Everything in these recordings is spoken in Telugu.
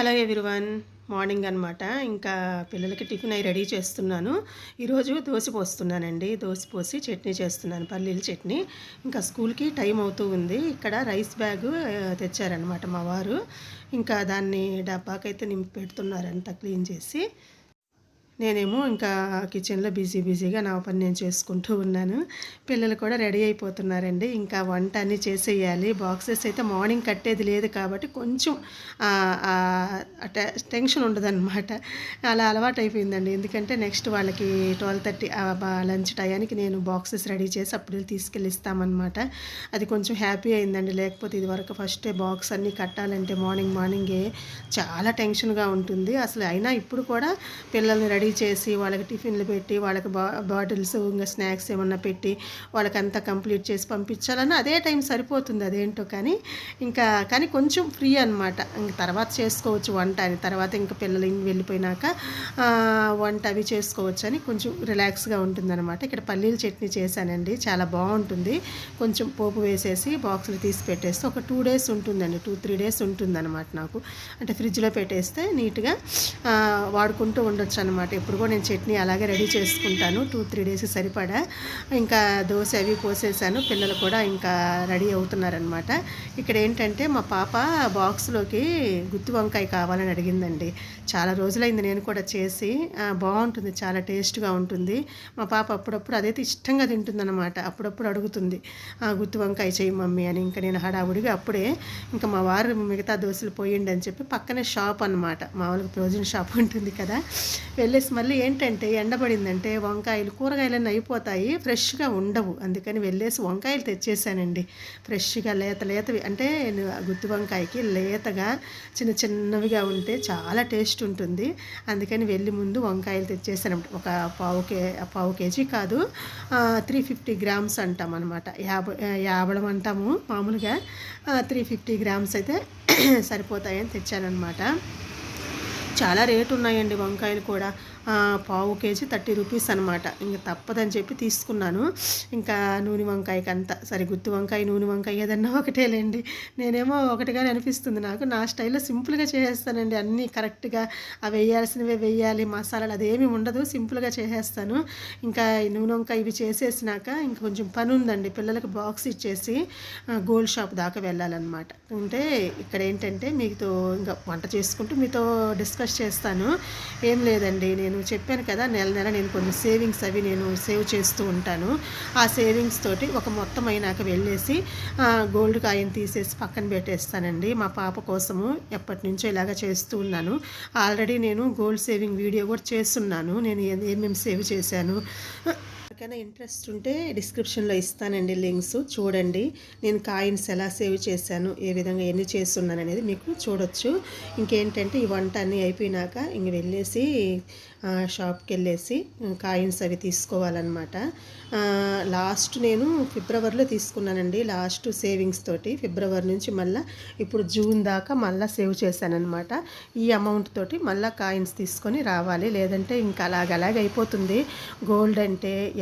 Hello everyone. మార్నింగ్ అనమాట ఇంకా పిల్లలకి టిఫిన్ అయి రెడీ చేస్తున్నాను. ఈరోజు దోశ పోస్తున్నానండి. దోశ పోసి చట్నీ చేస్తున్నాను. పల్లీల చట్నీ. ఇంకా స్కూల్కి టైం అవుతూ ఉంది. ఇక్కడ రైస్ బ్యాగ్ తెచ్చారనమాట మా వారు. ఇంకా దాన్ని డబ్బాకైతే నింపి పెడుతున్నారంత క్లీన్ చేసి. నేనేమో ఇంకా కిచెన్లో బిజీ బిజీగా నా పని నేను చేసుకుంటూ ఉన్నాను. పిల్లలు కూడా రెడీ అయిపోతున్నారండి. ఇంకా వంట అన్నీ చేసేయాలి. బాక్సెస్ అయితే మార్నింగ్ కట్టేది లేదు కాబట్టి కొంచెం టెన్షన్ ఉండదన్నమాట. అలా అలవాటు అయిపోయిందండి ఎందుకంటే నెక్స్ట్ వాళ్ళకి ట్వెల్వ్ థర్టీ లంచ్ టయానికి నేను బాక్సెస్ రెడీ చేసి అప్పుడు తీసుకెళ్ళి ఇస్తామన్నమాట అది కొంచెం హ్యాపీ అయిందండి. లేకపోతే ఇది వరకు ఫస్ట్ బాక్స్ అన్నీ కట్టాలంటే మార్నింగ్ మార్నింగే చాలా టెన్షన్గా ఉంటుంది. అసలు అయినా ఇప్పుడు కూడా పిల్లల్ని రెడీ చేసి వాళ్ళకి టిఫిన్లు పెట్టి వాళ్ళకి బా బాటిల్స్ ఇంకా స్నాక్స్ ఏమన్నా పెట్టి వాళ్ళకి అంతా కంప్లీట్ చేసి పంపించాలని అదే టైం సరిపోతుంది అదేంటో కానీ ఇంకా కానీ కొంచెం ఫ్రీ అనమాట ఇంక తర్వాత చేసుకోవచ్చు వంట అని. తర్వాత ఇంకా పిల్లలు వెళ్ళిపోయినాక వంట అవి చేసుకోవచ్చు అని కొంచెం రిలాక్స్గా ఉంటుందన్నమాట. ఇక్కడ పల్లీల చట్నీ చేశానండి. చాలా బాగుంటుంది. కొంచెం పోపు వేసేసి బాక్సులు తీసి పెట్టేస్తే ఒక టూ డేస్ ఉంటుందండి. టూ త్రీ డేస్ ఉంటుందన్నమాట నాకు. అంటే ఫ్రిడ్జ్లో పెట్టేస్తే నీట్గా వాడుకుంటూ ఉండొచ్చు అనమాట ఎప్పుడు కూడా నేను చట్నీ అలాగే రెడీ చేసుకుంటాను. టూ త్రీ డేస్ సరిపడా. ఇంకా దోశ అవి పోసేసాను పిల్లలు కూడా ఇంకా రెడీ అవుతున్నారనమాట ఇక్కడ ఏంటంటే మా పాప బాక్స్లోకి గుత్తి వంకాయ కావాలని అడిగిందండి. చాలా రోజులైంది నేను కూడా చేసి. బాగుంటుంది. చాలా టేస్ట్గా ఉంటుంది. మా పాప అప్పుడప్పుడు అదైతే ఇష్టంగా తింటుందన్నమాట. అప్పుడప్పుడు అడుగుతుంది గుత్తి వంకాయ చేయి మమ్మీ అని. ఇంకా నేను హడావుడిగా అప్పుడే ఇంకా మా వారు మిగతా దోశలు పోయిండి అని చెప్పి పక్కనే షాప్ అనమాట మామూలుగా ప్రొవిజన్ షాప్ ఉంటుంది కదా. వెళ్ళేసి మళ్ళీ ఏంటంటే ఎండబడిందంటే వంకాయలు కూరగాయలన్నీ అయిపోతాయి ఫ్రెష్గా ఉండవు. అందుకని వెళ్ళేసి వంకాయలు తెచ్చేసానండి. ఫ్రెష్గా లేత లేతవి అంటే గుత్తి వంకాయకి లేతగా చిన్న చిన్నవిగా ఉంటే చాలా టేస్ట్ ఉంటుంది. అందుకని వెళ్ళి ముందు వంకాయలు తెచ్చేసాను ఒక పావు కే పావు కేజీ కాదు త్రీ ఫిఫ్టీ గ్రామ్స్ అంటాం అనమాట యాభై యాభై అంటాము మామూలుగా. త్రీ ఫిఫ్టీ గ్రామ్స్ అయితే సరిపోతాయని తెచ్చానమాట చాలా రేటు ఉన్నాయండి వంకాయలు కూడా. పావు కేజీ థర్టీ రూపీస్ అనమాట ఇంకా తప్పదని చెప్పి తీసుకున్నాను. ఇంకా నూనె వంకాయకి అంతా సరే గుత్తి వంకాయ నూనె వంకాయ ఏదన్నా ఒకటేలేండి. నేనేమో ఒకటిగానే అనిపిస్తుంది నాకు. నా స్టైల్లో సింపుల్గా చేసేస్తానండి అన్నీ కరెక్ట్గా. అవి వేయాల్సినవి వేయాలి మసాలాలు అదేమి ఉండదు. సింపుల్గా చేసేస్తాను. ఇంకా నూనె వంకాయ ఇవి చేసేసినాక ఇంకా కొంచెం పని ఉందండి. పిల్లలకు బాక్స్ ఇచ్చేసి గోల్డ్ షాప్ దాకా వెళ్ళాలన్నమాట. అంటే ఇక్కడ ఏంటంటే మీతో ఇంకా వంట చేసుకుంటూ మీతో డిస్కస్ చేస్తాను. ఏం లేదండి నేను నేను చెప్పాను కదా నెల నెల నేను కొన్ని సేవింగ్స్ అవి నేను సేవ్ చేస్తూ ఉంటాను. ఆ సేవింగ్స్ తోటి ఒక మొత్తం అయినాక వెళ్ళేసి గోల్డ్ కాయిన్ తీసేసి పక్కన పెట్టేస్తానండి. మా పాప కోసము ఎప్పటి నుంచో ఇలాగ చేస్తూ ఉన్నాను. ఆల్రెడీ నేను గోల్డ్ సేవింగ్ వీడియో కూడా చేస్తున్నాను. నేను ఏమేమి సేవ్ చేశాను. ఎవరికైనా ఇంట్రెస్ట్ ఉంటే డిస్క్రిప్షన్లో ఇస్తానండి లింక్స్ చూడండి. నేను కాయిన్స్ ఎలా సేవ్ చేశాను ఏ విధంగా ఎన్ని చేస్తున్నాను అనేది మీకు చూడొచ్చు. ఇంకేంటంటే ఈ వంట అన్నీ అయిపోయినాక ఇంక వెళ్ళేసి షాప్కి వెళ్ళేసి కాయిన్స్ అవి తీసుకోవాలన్నమాట. లాస్ట్ నేను ఫిబ్రవరిలో తీసుకున్నానండి. లాస్ట్ సేవింగ్స్ తోటి ఫిబ్రవరి నుంచి మళ్ళీ ఇప్పుడు జూన్ దాకా మళ్ళీ సేవ్ చేశానమాట ఈ అమౌంట్ తోటి మళ్ళీ కాయిన్స్ తీసుకొని రావాలి. లేదంటే ఇంకా అలాగ అయిపోతుంది. గోల్డ్ అంటే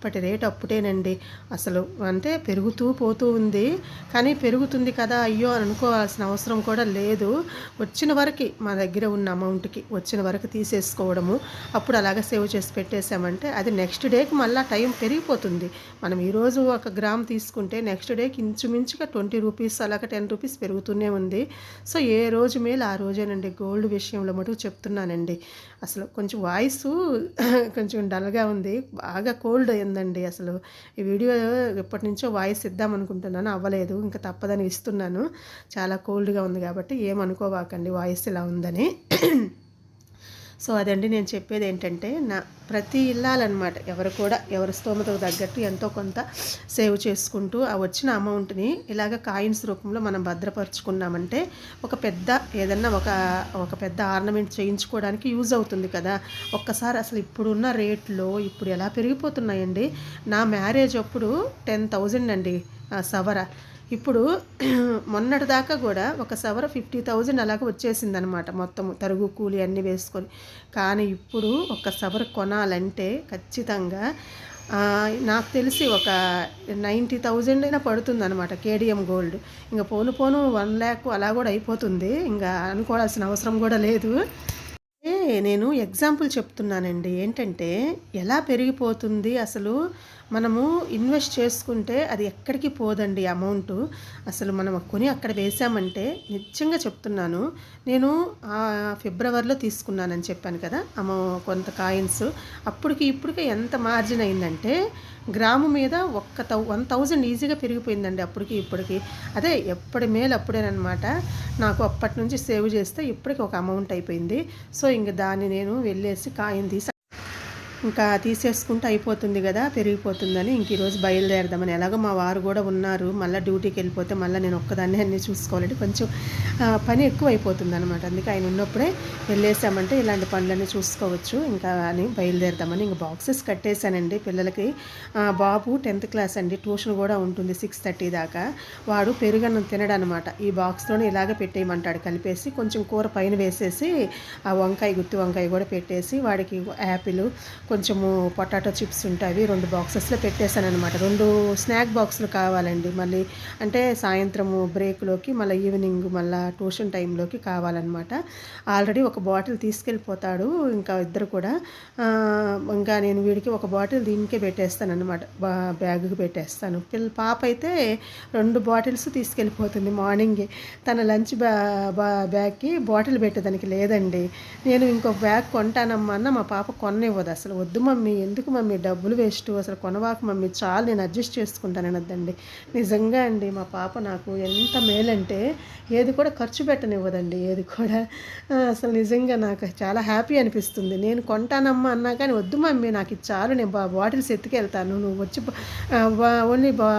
ఇప్పటి రేట్ అప్పుడేనండి. అసలు అంటే పెరుగుతూ పోతూ ఉంది. కానీ పెరుగుతుంది కదా అయ్యో అని అనుకోవాల్సిన అవసరం కూడా లేదు. వచ్చిన వరకు మా దగ్గర ఉన్న అమౌంట్కి వచ్చిన వరకు తీసేసుకోవడము అప్పుడు అలాగ సేవ్ చేసి పెట్టేశామంటే అది నెక్స్ట్ డేకి మళ్ళీ టైం పెరిగిపోతుంది. మనం ఈరోజు ఒక గ్రామ్ తీసుకుంటే నెక్స్ట్ డేకి ఇంచుమించుగా ట్వంటీ రూపీస్ అలాగ టెన్ రూపీస్ పెరుగుతూనే ఉంది. సో ఏ రోజు మేలు ఆ రోజేనండి. గోల్డ్ విషయంలో మటుకు చెప్తున్నానండి. అసలు కొంచెం వాయిస్ కొంచెం డల్గా ఉంది. బాగా కోల్డ్ అయిందండి అసలు ఈ వీడియో ఎప్పటి నుంచో వాయిస్ ఇద్దాం అనుకుంటున్నాను. అవ్వలేదు. ఇంకా తప్పదని ఇస్తున్నాను. చాలా కోల్డ్గా ఉంది కాబట్టి ఏమనుకోవాకండి. వాయిస్ ఇలా ఉందని. సో అదండి నేను చెప్పేది ఏంటంటే నా ప్రతి ఇల్లాలన్నమాట ఎవరు కూడా ఎవరి స్తోమతకు తగ్గట్టు ఎంతో కొంత సేవ్ చేసుకుంటూ ఆ వచ్చిన అమౌంట్ని ఇలాగ కాయిన్స్ రూపంలో మనం భద్రపరుచుకున్నామంటే ఒక పెద్ద ఏదన్నా ఒక ఒక పెద్ద ఆర్నమెంట్ చేయించుకోవడానికి యూజ్ అవుతుంది కదా. ఒక్కసారి అసలు ఇప్పుడున్న రేట్లో ఇప్పుడు ఎలా పెరిగిపోతున్నాయండి? నా మ్యారేజ్ అప్పుడు టెన్ థౌజండ్ అండి సవర. ఇప్పుడు మొన్నటి దాకా కూడా ఒక సవర ఫిఫ్టీ థౌజండ్ అలాగ వచ్చేసిందనమాట మొత్తం తరుగు కూలి అన్నీ వేసుకొని. కానీ ఇప్పుడు ఒక సవర కొనాలంటే ఖచ్చితంగా నాకు తెలిసి ఒక నైంటీ థౌజండ్ అయినా పడుతుంది అనమాట కేడిఎం గోల్డ్. ఇంకా పోను పోను వన్ ల్యాక్ అలా కూడా అయిపోతుంది. ఇంకా అనుకోవాల్సిన అవసరం కూడా లేదు. నేను ఎగ్జాంపుల్ చెప్తున్నానండి. ఏంటంటే ఎలా పెరిగిపోతుంది అసలు? మనము ఇన్వెస్ట్ చేసుకుంటే అది ఎక్కడికి పోదండి అమౌంట్. అసలు మనం కొని అక్కడ వేసామంటే నిజంగా చెప్తున్నాను. నేను ఆ ఫిబ్రవరిలో తీసుకున్నానని చెప్పాను కదా అమౌ కొంత కాయిన్స్. అప్పటికి ఇప్పటికి ఎంత మార్జిన్ అయిందంటే గ్రాము మీద ఒక్క తౌ వన్ థౌజండ్ ఈజీగా పెరిగిపోయిందండి అప్పటికి ఇప్పటికి. అదే ఎప్పటి మేలు అప్పుడేనమాట నాకు అప్పటి నుంచి సేవ్ చేస్తే ఇప్పటికి ఒక అమౌంట్ అయిపోయింది. సో ఇంక దాన్ని నేను వెళ్ళేసి కాయిన్ తీసి ఇంకా తీసేసుకుంటే అయిపోతుంది కదా పెరిగిపోతుందని ఇంక ఈరోజు బయలుదేరదామని. ఎలాగో మా వారు కూడా ఉన్నారు మళ్ళీ డ్యూటీకి వెళ్ళిపోతే మళ్ళీ నేను ఒక్కదాన్ని అన్నీ చూసుకోవాలంటే కొంచెం పని ఎక్కువ అయిపోతుంది అనమాట అందుకే ఆయన ఉన్నప్పుడే వెళ్ళేసామంటే ఇలాంటి పనులన్నీ చూసుకోవచ్చు ఇంకా అని బయలుదేరదామని. ఇంక బాక్సెస్ కట్టేశానండి పిల్లలకి. బాబు టెన్త్ క్లాస్ అండి ట్యూషన్ కూడా ఉంటుంది సిక్స్ థర్టీ దాకా. వాడు పెరుగన్నం తినడనమాట ఈ బాక్స్లోనే ఇలాగే పెట్టేయమంటాడు కలిపేసి కొంచెం కూర పైన వేసేసి ఆ వంకాయ గుత్తి వంకాయ కూడా పెట్టేసి వాడికి యాపిల్ కొంచెము పొటాటో చిప్స్ ఉంటాయి రెండు బాక్సెస్లో పెట్టేశాను అనమాట రెండు స్నాక్ బాక్సులు కావాలండి మళ్ళీ. అంటే సాయంత్రము బ్రేక్లోకి మళ్ళీ ఈవినింగ్ మళ్ళీ ట్యూషన్ టైంలోకి కావాలన్నమాట. ఆల్రెడీ ఒక బాటిల్ తీసుకెళ్ళిపోతాడు ఇంకా ఇద్దరు కూడా. ఇంకా నేను వీడికి ఒక బాటిల్ దీనికే పెట్టేస్తాను అనమాట బ్యాగ్కి పెట్టేస్తాను. పిల్ల పాప అయితే రెండు బాటిల్స్ తీసుకెళ్ళిపోతుంది మార్నింగే. తన లంచ్ బ్యా బ్యాగ్కి బాటిల్ పెట్టేదానికి లేదండి. నేను ఇంకో బ్యాగ్ కొంటానమ్మా అన్న మా పాప కొన్నివ్వదు అసలు. వద్దు మమ్మీ ఎందుకు మమ్మీ? డబ్బులు వేస్ట్ అసలు కొనవాకు మమ్మీ. చాలు నేను అడ్జస్ట్ చేసుకుంటాను అనొద్దండి. నిజంగా అండి మా పాప నాకు ఎంత మేలంటే ఏది కూడా ఖర్చు పెట్టనివ్వదండి ఏది కూడా. అసలు నిజంగా నాకు చాలా హ్యాపీ అనిపిస్తుంది. నేను కొంటానమ్మా అన్నా కానీ వద్దు మమ్మీ నాకు ఇది చాలు. నేను బా బాటిల్స్ ఎత్తుకెళ్తాను. నువ్వు వచ్చి ఓన్లీ బా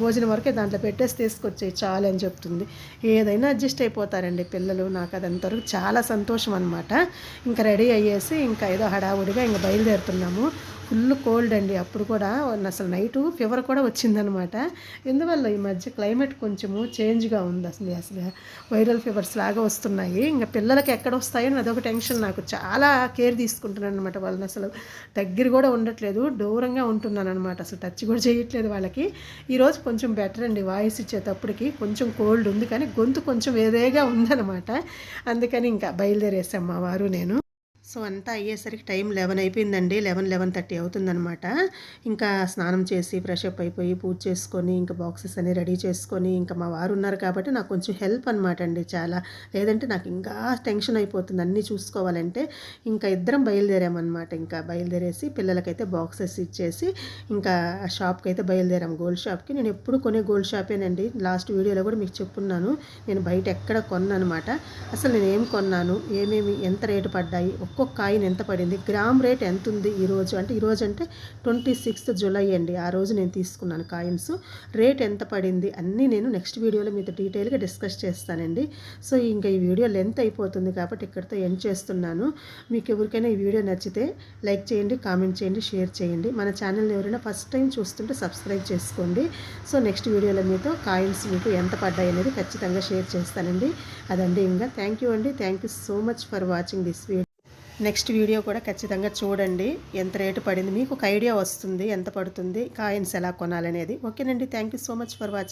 భోజనం వరకే దాంట్లో పెట్టేసి తీసుకొచ్చేయి చాలు అని చెప్తుంది. ఏదైనా అడ్జస్ట్ అయిపోతారండి పిల్లలు. నాకు అది అంతవరకు చాలా సంతోషం అనమాట ఇంకా రెడీ అయ్యేసి ఇంకా ఏదో హడావుడిగా ఇంకా బయలుదేరు బయలుదేరుతున్నాము ఫుల్ కోల్డ్ అండి. అప్పుడు కూడా అసలు నైటు ఫీవర్ కూడా వచ్చిందనమాట. ఎందువల్ల ఈ మధ్య క్లైమేట్ కొంచెము చేంజ్గా ఉంది అసలు అసలు వైరల్ ఫీవర్స్ లాగా వస్తున్నాయి. ఇంకా పిల్లలకి ఎక్కడ వస్తాయో అదొక టెన్షన్ నాకు. చాలా కేర్ తీసుకుంటున్నాను అనమాట వాళ్ళని. అసలు దగ్గర కూడా ఉండట్లేదు. దూరంగా ఉంటున్నాను అనమాట అసలు టచ్ కూడా చేయట్లేదు వాళ్ళకి. ఈరోజు కొంచెం బెటర్ అండి. వాయిస్ ఇచ్చేటప్పటికి కొంచెం కోల్డ్ ఉంది. కానీ గొంతు కొంచెం వేరేగా ఉందన్నమాట అందుకని ఇంకా బయలుదేరేసాం మా వారు నేను. సో అంతా అయ్యేసరికి టైం లెవెన్ అయిపోయిందండి. లెవెన్ లెవెన్ థర్టీ అవుతుందనమాట ఇంకా స్నానం చేసి ఫ్రెష్ అప్ అయిపోయి పూజ చేసుకొని ఇంకా బాక్సెస్ అన్ని రెడీ చేసుకొని ఇంకా మా వారు ఉన్నారు కాబట్టి నాకు కొంచెం హెల్ప్ అనమాట అండి చాలా. లేదంటే నాకు ఇంకా టెన్షన్ అయిపోతుంది అన్నీ చూసుకోవాలంటే. ఇంకా ఇద్దరం బయలుదేరామన్నమాట. ఇంకా బయలుదేరేసి పిల్లలకైతే బాక్సెస్ ఇచ్చేసి ఇంకా ఆ షాప్కి అయితే బయలుదేరాం. గోల్డ్ షాప్కి. నేను ఎప్పుడు కొనే గోల్డ్ షాపేనండి. లాస్ట్ వీడియోలో కూడా మీకు చెప్పున్నాను. నేను బయట ఎక్కడ కొన్నానమాట అసలు నేను ఏం కొన్నాను? ఏమేమి? ఎంత రేటు పడ్డాయి? ఒక్కొక్క కాయిన్ ఎంత పడింది? గ్రామ్ రేట్ ఎంత ఉంది ఈరోజు అంటే ఈరోజు అంటే ట్వంటీ సిక్స్త్ జూలై అండి. ఆ రోజు నేను తీసుకున్నాను కాయిన్స్. రేట్ ఎంత పడింది? అన్నీ నేను నెక్స్ట్ వీడియోలో మీతో డీటెయిల్గా డిస్కస్ చేస్తానండి. సో ఇంకా ఈ వీడియో లెంత్ అయిపోతుంది కాబట్టి ఇక్కడితో ఎండ్ చేస్తున్నాను. మీకు ఎవరికైనా ఈ వీడియో నచ్చితే లైక్ చేయండి కామెంట్ చేయండి షేర్ చేయండి. మన ఛానల్ని ఎవరైనా ఫస్ట్ టైం చూస్తుంటే సబ్స్క్రైబ్ చేసుకోండి. సో నెక్స్ట్ వీడియోలో మీతో కాయిన్స్ మీకు ఎంత పడ్డాయి అనేది ఖచ్చితంగా షేర్ చేస్తానండి. అదండి ఇంకా. థ్యాంక్ యూ అండి. Thank you so much for watching this video. Next video కూడా ఖచ్చితంగా చూడండి. ఎంత రేటు పడింది మీకు ఒక ఐడియా వస్తుంది ఎంత పడుతుంది కాయిన్స్ ఎలా కొనాలనేది. ఓకేనండి thank you so much for watching.